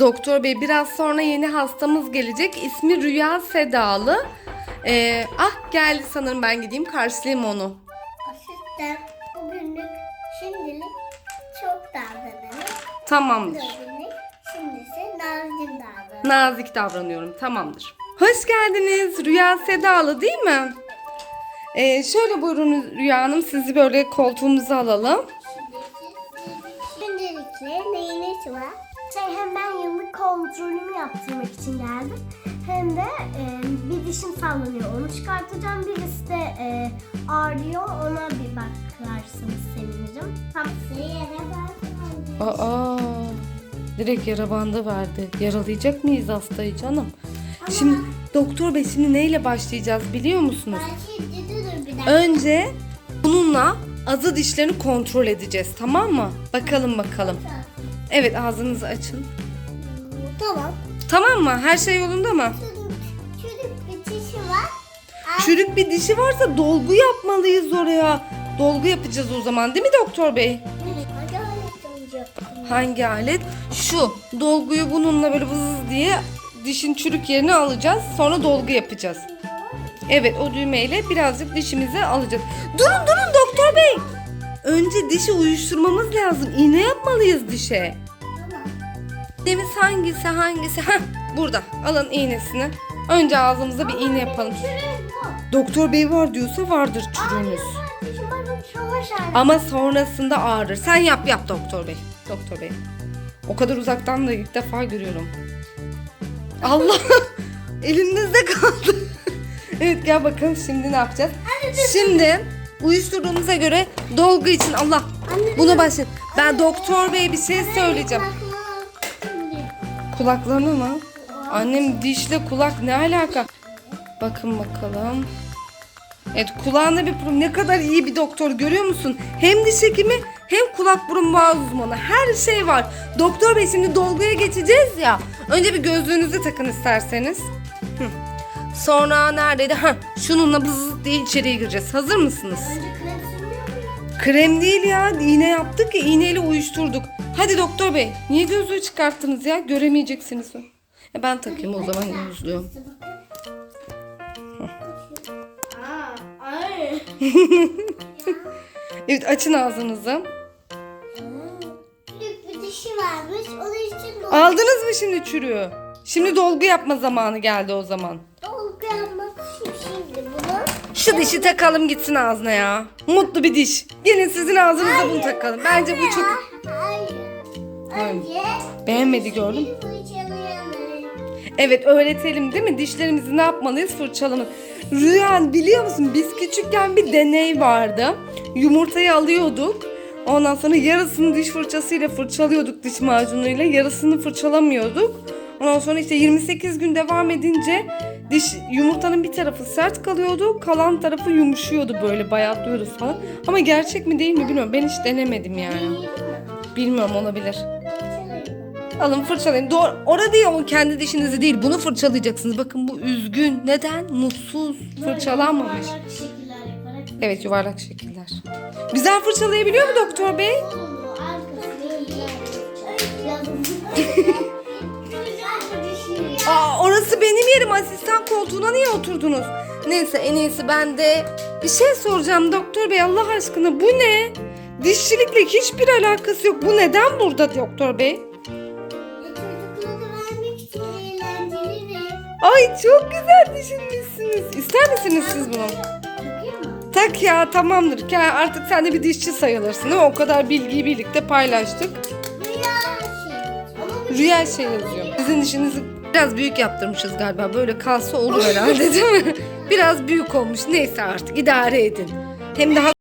Doktor bey biraz sonra yeni hastamız gelecek. İsmi Rüya Sedalı. Ee, ah geldi sanırım ben gideyim karşılayayım onu. Asistan bugünlük şimdilik çok davranalım. Tamamdır. Bugünlük şimdisi nazgın davranalım. Nazik davranıyorum. Tamamdır. Hoş geldiniz. Rüya Sedalı değil mi? Ee, şöyle buyurun Rüya Hanım sizi böyle koltuğumuza alalım. Öncelikle neyiniz var? Kontrolümü yaptırmak için geldim. Hem de e, bir dişim sallanıyor. Onu çıkartacağım. Birisi de e, ağrıyor. Ona bir bakarsınız sevinirim. Hapsi yere bak. Aa, direkt yara bandı verdi. Yaralayacak mıyız hastayı canım? Şimdi doktor bey şimdi neyle başlayacağız biliyor musunuz? Belki dur bir dakika. Önce bununla azı dişlerini kontrol edeceğiz tamam mı? Bakalım bakalım. Evet ağzınızı açın. Tamam. Tamam mı? Her şey yolunda mı? Çürük, çürük bir dişi var. Çürük bir dişi varsa dolgu yapmalıyız oraya. Dolgu yapacağız o zaman değil mi doktor bey? Hangi alet? Şu. Dolguyu bununla böyle vız diye dişin çürük yerini alacağız. Sonra dolgu yapacağız. Evet o düğmeyle birazcık dişimizi alacağız. Durun durun doktor bey. Önce dişi uyuşturmamız lazım. İğne yapmalıyız dişe. Demiz hangisi hangisi? Heh, burada. Alın iğnesini. Önce ağzımıza bir iğne yapalım. Doktor bey var diyorsa vardır çürüğünüz. Ama sonrasında ağrır. Sen yap yap doktor bey. Doktor bey. O kadar uzaktan da ilk defa görüyorum. Allah! Elimizde kaldı. evet gel bakalım şimdi ne yapacağız? Şimdi uyuşturduğumuza göre dolgu için Allah buna başlayalım. Ben doktor bey bir şey söyleyeceğim. Kulaklarını mı? Annem dişle kulak ne alaka? Bakın bakalım. Evet kulağında bir problem. Ne kadar iyi bir doktor görüyor musun? Hem diş hekimi hem kulak burun boğaz uzmanı. Her şey var. Doktor bey şimdi dolguya geçeceğiz ya. Önce bir gözlüğünüzü takın isterseniz. Hı. Sonra neredeydi? Ha, şununla bızız diye içeriye gireceğiz. Hazır mısınız? Krem değil ya. İğne yaptık ya. iğneyle uyuşturduk. Hadi doktor bey. Niye gözlüğü çıkarttınız ya? Göremeyeceksiniz. E ben takayım o zaman gözlüğü. Evet açın ağzınızı. Büyük bir dişi varmış. Onun için dolgu, Aldınız mı şimdi çürüğü? Şimdi dolgu yapma zamanı geldi o zaman. dolgu yapmak için şimdi bunu. Şu dişi takalım gitsin ağzına ya. Mutlu bir diş. Gelin sizin ağzınıza bunu takalım. Bence bu çok... Önce Beğenmedi gördüm. bir fırçalayalım. Evet öğretelim değil mi? Dişlerimizi ne yapmalıyız? Fırçalamak. Rüyan biliyor musun? Biz küçükken bir deney vardı. Yumurtayı alıyorduk. Ondan sonra yarısını diş fırçasıyla fırçalıyorduk diş macunuyla. Yarısını fırçalamıyorduk. Ondan sonra işte 28 gün devam edince diş yumurtanın bir tarafı sert kalıyordu. Kalan tarafı yumuşuyordu böyle bayatlıyordu falan. Ama gerçek mi değil mi bilmiyorum. Ben hiç denemedim yani. Bilmiyorum olabilir. Alın fırçalayın. Doğru. Orada değil o kendi dişinizi değil. Bunu fırçalayacaksınız. Bakın bu üzgün. Neden? Mutsuz. Fırçalanmamış. Yuvarlak şekiller yaparak. Evet yuvarlak şekiller. Güzel fırçalayabiliyor mu doktor bey? Kolunu, arkasını. Aa orası benim yerim. Asistan koltuğuna niye oturdunuz? Neyse en iyisi ben de bir şey soracağım doktor bey Allah aşkına. Bu ne? Dişçilikle hiçbir alakası yok. Bu neden burada doktor bey? Ay çok güzel düşünmüşsünüz. İster misiniz siz bunu? Tak ya tamamdır. Ya artık sen de bir dişçi sayılırsın değil mi? O kadar bilgiyi birlikte paylaştık. Şey. Rüya şey yazıyor. Sizin dişinizi biraz büyük yaptırmışız galiba. Böyle kalsa olur herhalde değil mi? Biraz büyük olmuş. Neyse artık idare edin. Hem daha